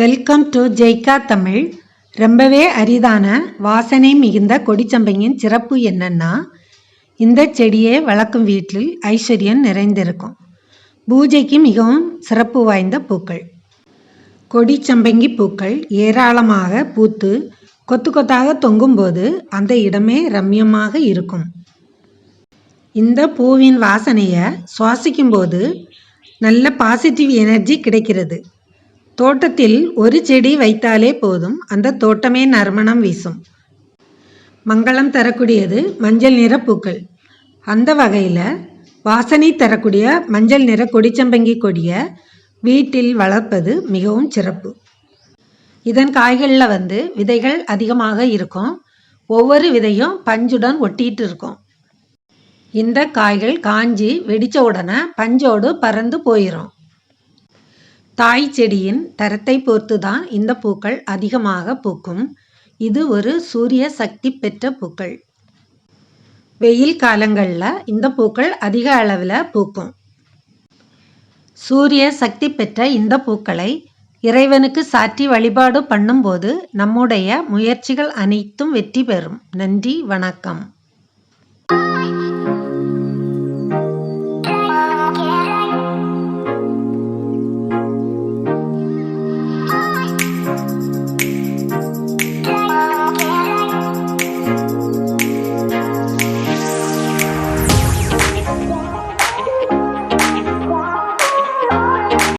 Welcome to JICA Tamil ரொம்பவே அரிதான வாசனை மிகுந்த கொடிச்சம்பையின் சிறப்பு என்னன்னா இந்த செடியை வளர்க்கும் வீட்டில் ஐஸ்வர்யம் நிறைந்திருக்கும். பூஜைக்கு மிகவும் சிறப்பு வாய்ந்த பூக்கள். கொடிச்சம்பங்கி பூக்கள் ஏராளமாக பூத்து கொத்து கொத்தாக தொங்கும்போது அந்த இடமே ரம்யமாக இருக்கும். இந்த பூவின் வாசனையை சுவாசிக்கும்போது நல்ல பாசிட்டிவ் எனர்ஜி கிடைக்கிறது. தோட்டத்தில் ஒரு செடி வைத்தாலே போதும். அந்த தோட்டமே நறுமணம் வீசும். மங்களம் தரக்கூடியது மஞ்சள் நிற பூக்கள். அந்த வகையில் வாசனை தரக்கூடிய மஞ்சள் நிற கொடிச்சம்பங்கி கொடியை வீட்டில் வளர்ப்பது மிகவும் சிறப்பு. இதன் காய்களில் வந்து விதைகள் அதிகமாக இருக்கும். ஒவ்வொரு விதையும் பஞ்சுடன் ஒட்டிட்டு இருக்கும். இந்த காய்கள் காஞ்சி வெடித்த உடனே பஞ்சோடு பறந்து போயிடும் தாய் செடியின் தரத்தை பொறுத்து தான் இந்த பூக்கள் அதிகமாக பூக்கும். இது ஒரு சூரிய சக்தி பெற்ற பூக்கள். வெயில் காலங்களில் இந்த பூக்கள் அதிக அளவில் பூக்கும். சூரிய சக்தி பெற்ற இந்த பூக்களை இறைவனுக்கு சாற்றி வழிபாடு பண்ணும்போது நம்முடைய முயற்சிகள் அனைத்தும் வெற்றி பெறும். நன்றி வணக்கம்.